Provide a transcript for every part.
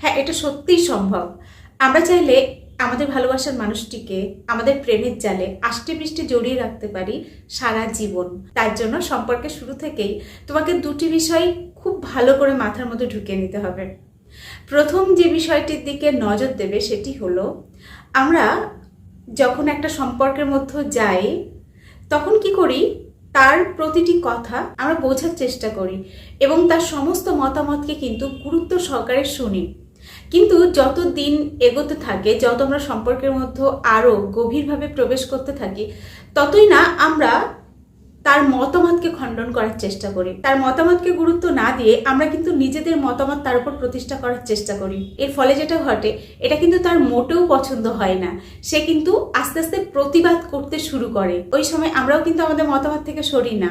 হ্যাঁ এটা সত্যিই সম্ভব। আমরা চাইলে আমাদের ভালোবাসার মানুষটিকে আমাদের প্রেমের জালে আষ্টে পৃষ্ঠে জড়িয়ে রাখতে পারি সারা জীবন। তার জন্য সম্পর্কে শুরু থেকেই তোমাকে দুটি বিষয় খুব ভালো করে মাথার মধ্যে ঢুকিয়ে নিতে হবে। প্রথম যে বিষয়টির দিকে নজর দেবে সেটি হলো, আমরা যখন একটা সম্পর্কের মধ্যে যাই, তখন কি করি? তার প্রতিটি কথা আমরা বোঝার চেষ্টা করি এবং তার সমস্ত মতামতকে কিন্তু গুরুত্ব সহকারে শুনি। কিন্তু যত দিন এগোতে থাকে, যত আমরা সম্পর্কের মধ্যে আরও গভীরভাবে প্রবেশ করতে থাকি, ততই না আমরা তার মতামতকে খণ্ডন করার চেষ্টা করি। তার মতামতকে গুরুত্ব না দিয়ে আমরা কিন্তু নিজেদের মতামত তার উপর প্রতিষ্ঠা করার চেষ্টা করি। এর ফলে যেটা ঘটে, এটা কিন্তু তার মোটেও পছন্দ হয় না। সে কিন্তু আস্তে আস্তে প্রতিবাদ করতে শুরু করে। ওই সময় আমরাও কিন্তু আমাদের মতামত থেকে সরি না।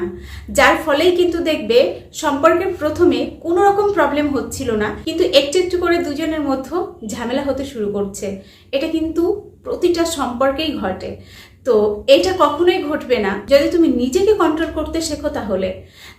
যার ফলেই কিন্তু দেখবে, সম্পর্কের প্রথমে কোনো রকম প্রবলেম হচ্ছিল না, কিন্তু একটু একটু করে দুজনের মধ্যে ঝামেলা হতে শুরু করছে। এটা কিন্তু প্রতিটা সম্পর্কেই ঘটে। তো এটা কখনোই ঘটবে না। যদি তুমি নিজেকে কন্ট্রোল করতে শেখো তাহলে।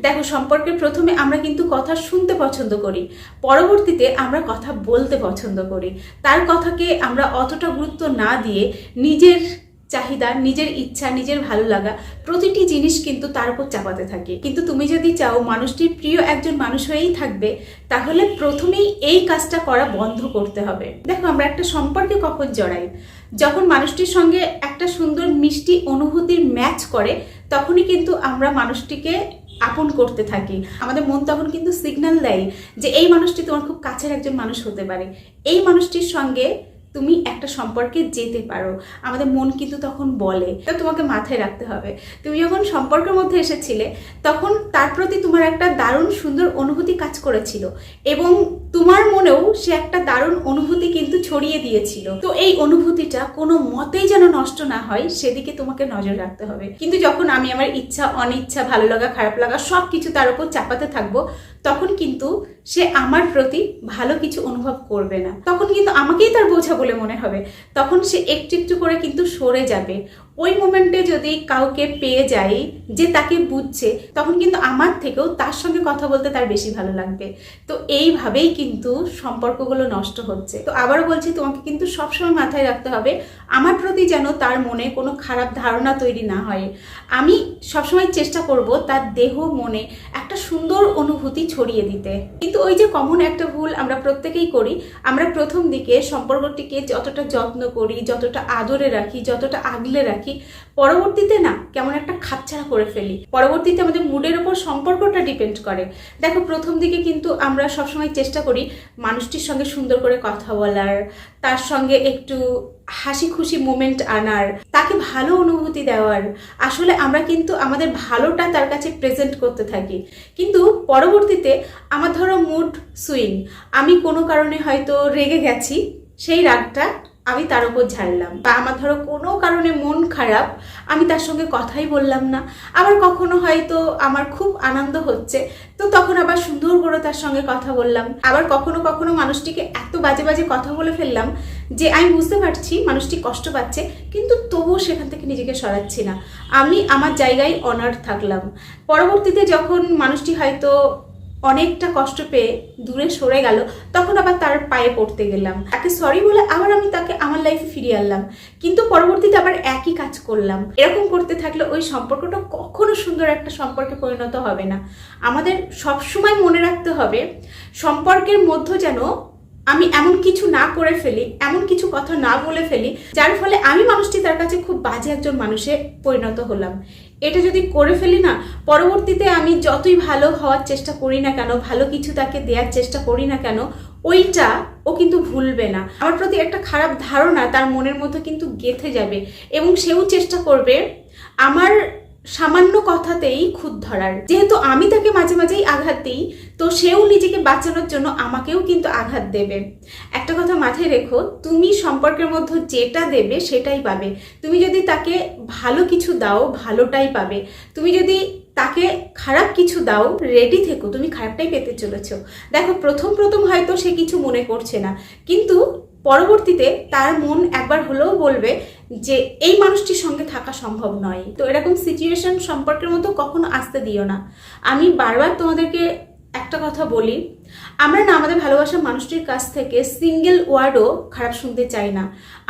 দেখো সম্পর্কে প্রথমে আমরা কিন্তু কথা শুনতে পছন্দ করি, পরবর্তীতে আমরা কথা বলতে পছন্দ করি। তার কথাকে আমরা অতটা গুরুত্ব না দিয়ে নিজের চাহিদা, নিজের ইচ্ছা, নিজের ভালো লাগা, প্রতিটি জিনিস কিন্তু তার উপর চাপাতে থাকে। কিন্তু তুমি যদি চাও মানুষটির প্রিয় একজন মানুষ হয়েই থাকবে, তাহলে প্রথমেই এই কাজটা করা বন্ধ করতে হবে। দেখো, আমরা একটা সম্পর্কে কখন জড়াই। যখন মানুষটির সঙ্গে একটা সুন্দর মিষ্টি অনুভূতির ম্যাচ করে, তখনই কিন্তু আমরা মানুষটিকে আপন করতে থাকি। আমাদের মন তখন কিন্তু সিগন্যাল দেয় যে এই মানুষটি তোমার খুব কাছের একজন মানুষ হতে পারে। এই মানুষটির সঙ্গে তুমি একটা সম্পর্কে যেতে পারো। আমাদের মন কিন্তু তখন বলে তো তোমাকে মাথায় রাখতে হবে। তুমি যখন সম্পর্কের মধ্যে এসেছিলে, তখন তার প্রতি তোমার একটা দারুণ সুন্দর অনুভূতি কাজ করেছিল। এবং তোমার মনেও সে একটা দারুণ অনুভূতি কিন্তু ছড়িয়ে দিয়েছিল। তো এই অনুভূতিটা কোনো মতেই যেন নষ্ট না হয়, সেদিকে তোমাকে নজর রাখতে হবে। কিন্তু যখন আমি আমার ইচ্ছা, অনিচ্ছা, ভালো লাগা, খারাপ লাগা সব কিছু তার উপর চাপাতে থাকব, তখন কিন্তু সে আমার প্রতি ভালো কিছু অনুভব করবে না। তখন কিন্তু আমাকেই তার বোঝা বলে মনে হবে। তখন সে একটু একটু করে কিন্তু সরে যাবে। ওই মোমেন্টে যদি কাউকে পেয়ে যাই যে তাকে বুঝছে, তখন কিন্তু আমার থেকেও তার সঙ্গে কথা বলতে তার বেশি ভালো লাগবে। তো এইভাবেই কিন্তু সম্পর্কগুলো নষ্ট হচ্ছে। তো আবারও বলছি, তোমাকে কিন্তু সবসময় মাথায় রাখতে হবে, আমার প্রতি যেন তার মনে কোনো খারাপ ধারণা তৈরি না হয়। আমি সবসময় চেষ্টা করব তার দেহ, মনে একটা সুন্দর অনুভূতি ছড়িয়ে দিতে। কিন্তু ওই যে কমন একটা ভুল আমরা প্রত্যেকেই করি, আমরা প্রথম দিকে সম্পর্কটিকে যতটা যত্ন করি, যতটা আদরে রাখি, যতটা আগলে রাখি পরবর্তীতে না কেমন একটা খাপছাড়া করে ফেলি। পরবর্তীতে আমাদের মুডের ওপর সম্পর্কটা ডিপেন্ড করে। দেখো, প্রথম দিকে কিন্তু আমরা সবসময় চেষ্টা করি মানুষটির সঙ্গে সুন্দর করে কথা বলার, তার সঙ্গে একটু হাসি খুশি মোমেন্ট আনার, তাকে ভালো অনুভূতি দেওয়ার। আসলে আমরা কিন্তু আমাদের ভালোটা তার কাছে প্রেজেন্ট করতে থাকি। কিন্তু পরবর্তীতে আমার ধরো মুড সুইং আমি কোনো কারণে হয়তো রেগে গেছি, সেই রাগটা আমি তার উপর ঝাড়লাম। বা আমার ধরো কোনো কারণে মন খারাপ, আমি তার সঙ্গে কথাই বললাম না। আবার কখনো হয়তো আমার খুব আনন্দ হচ্ছে, তো তখন আবার সুন্দর করে তার সঙ্গে কথা বললাম। আবার কখনো কখনো মানুষটিকে এত বাজে বাজে কথা বলে ফেললাম যে আমি বুঝতে পারছি মানুষটি কষ্ট পাচ্ছে, কিন্তু তবুও সেখান থেকে নিজেকে সরাচ্ছি না। আমি আমার জায়গায় অনার থাকলাম। পরবর্তীতে যখন মানুষটি হয়তো অনেকটা কষ্ট পেয়ে দূরে সরে গেল, তখন আবার তার পায়ে পড়তে গেলাম। তাকে সরি বলে আবার আমি তাকে আমার লাইফে ফিরিয়ে আনলাম। কিন্তু পরবর্তীতে আবার একই কাজ করলাম। এরকম করতে থাকলে ওই সম্পর্কটা কখনো সুন্দর একটা সম্পর্কে পরিণত হবে না। আমাদের সবসময় মনে রাখতে হবে, সম্পর্কের মধ্যে যেন আমি এমন কিছু না করে ফেলি, এমন কিছু কথা না বলে ফেলি, যার ফলে আমি মানুষটি তার কাছে খুব বাজে একজন মানুষে পরিণত হলাম। এটা যদি করে ফেলি না, পরবর্তীতে আমি যতই ভালো হওয়ার চেষ্টা করি না কেন, ভালো কিছু তাকে দেওয়ার চেষ্টা করি না কেন, ওইটা ও কিন্তু ভুলবে না। আমার প্রতি একটা খারাপ ধারণা তার মনের মধ্যে কিন্তু গেথে যাবে এবং সেও চেষ্টা করবে, আমার সামান্য কথাতেই খুদ ধরার। যেহেতু আমি তাকে মাঝে মাঝেই আঘাত দিই, তো সেও নিজেকে বাঁচানোর জন্য আমাকেও কিন্তু আঘাত দেবে। একটা কথা মাথায় রেখো, তুমি সম্পর্কের মধ্যে যেটা দেবে সেটাই পাবে। তুমি যদি তাকে ভালো কিছু দাও, ভালোটাই পাবে। তুমি যদি তাকে খারাপ কিছু দাও রেডি থেকো, তুমি খারাপটাই পেতে চলেছ। দেখো, প্রথম প্রথম হয়তো সে কিছু মনে করছে না। কিন্তু পরবর্তীতে তার মন একবার হলেও বলবে যে এই মানুষটির সঙ্গে থাকা সম্ভব নয়। তো এরকম সিচুয়েশন সম্পর্কের মতো কখনো আসতে দিও না। আমি বারবার তোমাদেরকে একটা কথা বলি আমরা না আমাদের ভালোবাসার মানুষটির কাছ থেকে সিঙ্গেল ওয়ার্ডও খারাপ শুনতে চাই না।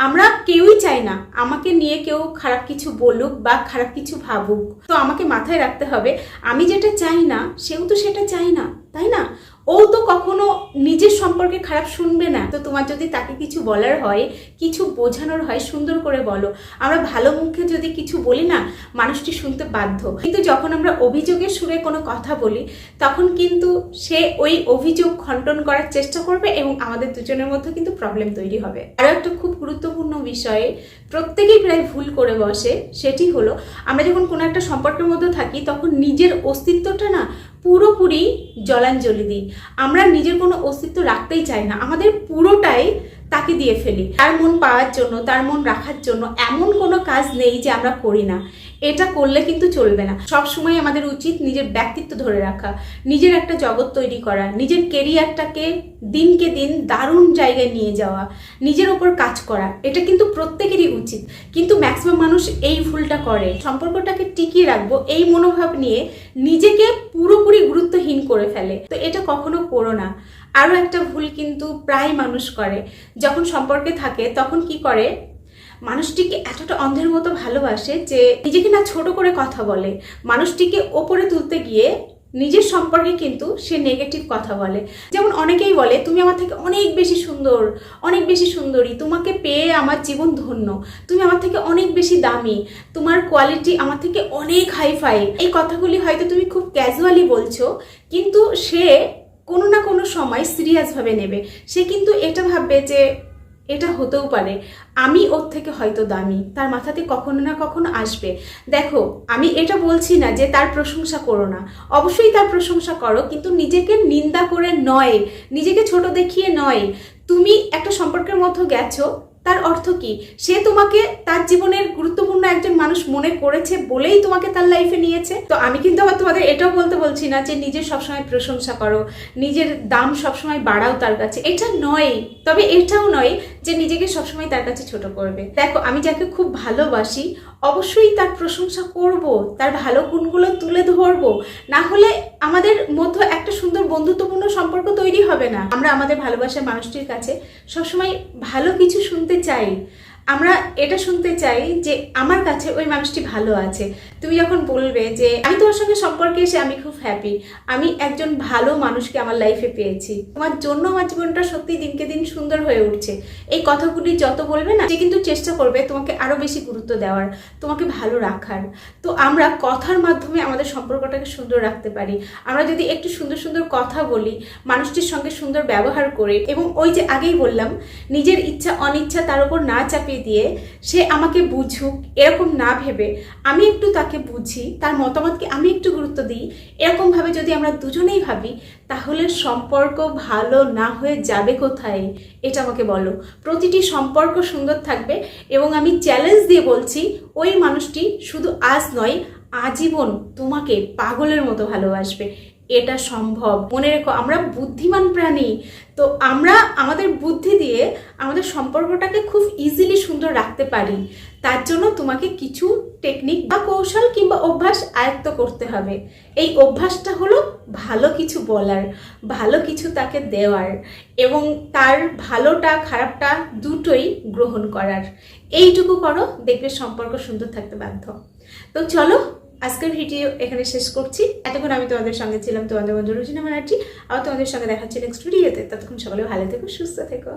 আমরা কেউই চাই না। আমাকে নিয়ে কেউ খারাপ কিছু বলুক বা খারাপ কিছু ভাবুক। তো আমাকে মাথায় রাখতে হবে, আমি যেটা চাই না, সেও তো সেটা চাই না, তাই না? ও তো কখনো নিজের সম্পর্কে খারাপ শুনবে না। তো তোমার যদি তাকে কিছু বলার হয়, কিছু বোঝানোর হয়, সুন্দর করে বলো। আমরা ভালো মুখে যদি কিছু বলি না, মানুষটি শুনতে বাধ্য। কিন্তু যখন আমরা অভিযোগের সুরে কোনো কথা বলি, তখন কিন্তু সে ওই অভিযোগ খণ্ডন করার চেষ্টা করবে এবং আমাদের দুজনের মধ্যে কিন্তু প্রবলেম তৈরি হবে। আরও একটা খুব গুরুত্বপূর্ণ বিষয়ে প্রত্যেকেই প্রায় ভুল করে বসে, সেটি হলো আমরা যখন কোনো একটা সম্পর্কের মধ্যে থাকি, তখন নিজের অস্তিত্বটা না পুরোপুরি জলাঞ্জলি দিই। আমরা নিজের কোনো অস্তিত্ব রাখতেই চাই না, আমাদের পুরোটাই তাকে দিয়ে ফেলি। তার মন পাওয়ার জন্য, তার মন রাখার জন্য এমন কোনো কাজ নেই যে আমরা করি না। এটা করলে কিন্তু চলবে না। সব সময় আমাদের উচিত নিজের ব্যক্তিত্ব ধরে রাখা, নিজের একটা জগৎ তৈরি করা, নিজের কেরিয়ারটাকে দিনকে দিন দারুণ জায়গায় নিয়ে যাওয়া, নিজের ওপর কাজ করা, এটা কিন্তু প্রত্যেকেরই উচিত। কিন্তু ম্যাক্সিমাম মানুষ এই ভুলটা করে। সম্পর্কটাকে টিকিয়ে রাখব এই মনোভাব নিয়ে নিজেকে পুরোপুরি গুরুত্বহীন করে ফেলে। তো এটা কখনো করো না। আরও একটা ভুল কিন্তু প্রায় মানুষ করে। যখন সম্পর্কে থাকে তখন কি করে? মানুষটিকে এতটা অন্ধের মতো ভালোবাসে যে নিজেকে না ছোট করে কথা বলে। মানুষটিকে ওপরে তুলতে গিয়ে নিজের সম্পর্কে কিন্তু সে নেগেটিভ কথা বলে। যেমন অনেকেই বলে, তুমি আমার থেকে অনেক বেশি সুন্দর, অনেক বেশি সুন্দরী, তোমাকে পেয়ে আমার জীবন ধন্য, তুমি আমার থেকে অনেক বেশি দামি, তোমার কোয়ালিটি আমার থেকে অনেক হাইফাই এই কথাগুলি হয়তো তুমি খুব ক্যাজুয়ালি বলছো, কিন্তু সে কোনো না কোনো সময় সিরিয়াসভাবে নেবে। সে কিন্তু এটা ভাববে যে এটা হতেও পারে। আমি ওর থেকে হয়তো দামি, তার মাথাতে কখনো না কখনো আসবে। দেখো, আমি এটা বলছি না যে তার প্রশংসা করো না। অবশ্যই তার প্রশংসা করো, কিন্তু নিজেকে নিন্দা করে নয়, নিজেকে ছোট দেখিয়ে নয়। তুমি একটা সম্পর্কের মধ্যে গেছো, তার অর্থ কি? সে তোমাকে তার জীবনের গুরুত্বপূর্ণ একজন মানুষ মনে করেছে বলেই তোমাকে তার লাইফে নিয়েছে? তো আমি কিন্তু আবার তোমাদের এটাও বলতে বলছি না যে নিজের সবসময় প্রশংসা করো, নিজের দাম সবসময় বাড়াও তার কাছে। এটা নয়। তবে এটাও নয় যে নিজেকে সবসময় তার কাছে ছোট করবে। দেখো, আমি যাকে খুব ভালোবাসি, অবশ্যই তার প্রশংসা করব, তার ভালো গুণগুলো তুলে ধরব। না হলে আমাদের মধ্যে একটা সুন্দর বন্ধুত্বপূর্ণ সম্পর্ক তৈরি হবে না। আমরা আমাদের ভালোবাসার মানুষটির কাছে সবসময় ভালো কিছু শুনতে চাই। আমরা এটা শুনতে চাই যে আমার কাছে ওই মানুষটি ভালো আছে। তুমি যখন বলবে যে আমি তোমার সঙ্গে সম্পর্কে এসে আমি খুব হ্যাপি আমি একজন ভালো মানুষকে আমার লাইফে পেয়েছি। তোমার জন্য আমার জীবনটা সত্যি দিনকে দিন সুন্দর হয়ে উঠছে। এই কথাগুলি যত বলবে না, সে কিন্তু চেষ্টা করবে তোমাকে আরও বেশি গুরুত্ব দেওয়ার, তোমাকে ভালো রাখার। তো আমরা কথার মাধ্যমে আমাদের সম্পর্কটাকে সুন্দর রাখতে পারি। আমরা যদি একটু সুন্দর সুন্দর কথা বলি, মানুষটির সঙ্গে সুন্দর ব্যবহার করে এবং ওই যে আগেই বললাম, নিজের ইচ্ছা অনিচ্ছা তার উপর না চাপিয়ে দিয়ে সে আমাকে বুঝুক, এরকম না ভেবে আমি একটু তাকে বুঝি, তার মতামতকে আমি একটু গুরুত্ব দিই। এরকমভাবে যদি আমরা দুজনেই ভাবি, তাহলে সম্পর্ক ভালো না হয়ে যাবে কোথায়? এটা আমাকে বলো। প্রতিটি সম্পর্ক সুন্দর থাকবে এবং আমি চ্যালেঞ্জ দিয়ে বলছি, ওই মানুষটি শুধু আজ নয়, আজীবন তোমাকে পাগলের মতো ভালোবাসবে। এটা সম্ভব। মনে রেখো, আমরা বুদ্ধিমান প্রাণী। তো আমরা আমাদের বুদ্ধি দিয়ে আমাদের সম্পর্কটাকে খুব ইজিলি সুন্দর রাখতে পারি। তার জন্য তোমাকে কিছু টেকনিক বা কৌশল কিংবা অভ্যাস আয়ত্ত করতে হবে। এই অভ্যাসটা হলো ভালো কিছু বলার, ভালো কিছু তাকে দেওয়ার এবং তার ভালোটা, খারাপটা দুটোই গ্রহণ করার। এইটুকু করো, দেখবে সম্পর্ক সুন্দর থাকতে বাধ্য। তো চলো আজকের ভিডিও এখানে শেষ করছি। এতক্ষণ আমি তোমাদের সঙ্গে ছিলাম তোমাদের বন্ধু রুচিনা ব্যানার্জি আবার তোমাদের সঙ্গে দেখাচ্ছি নেক্সট ভিডিওতে ততক্ষণ সকলে ভালো থেকো, সুস্থ থেকো।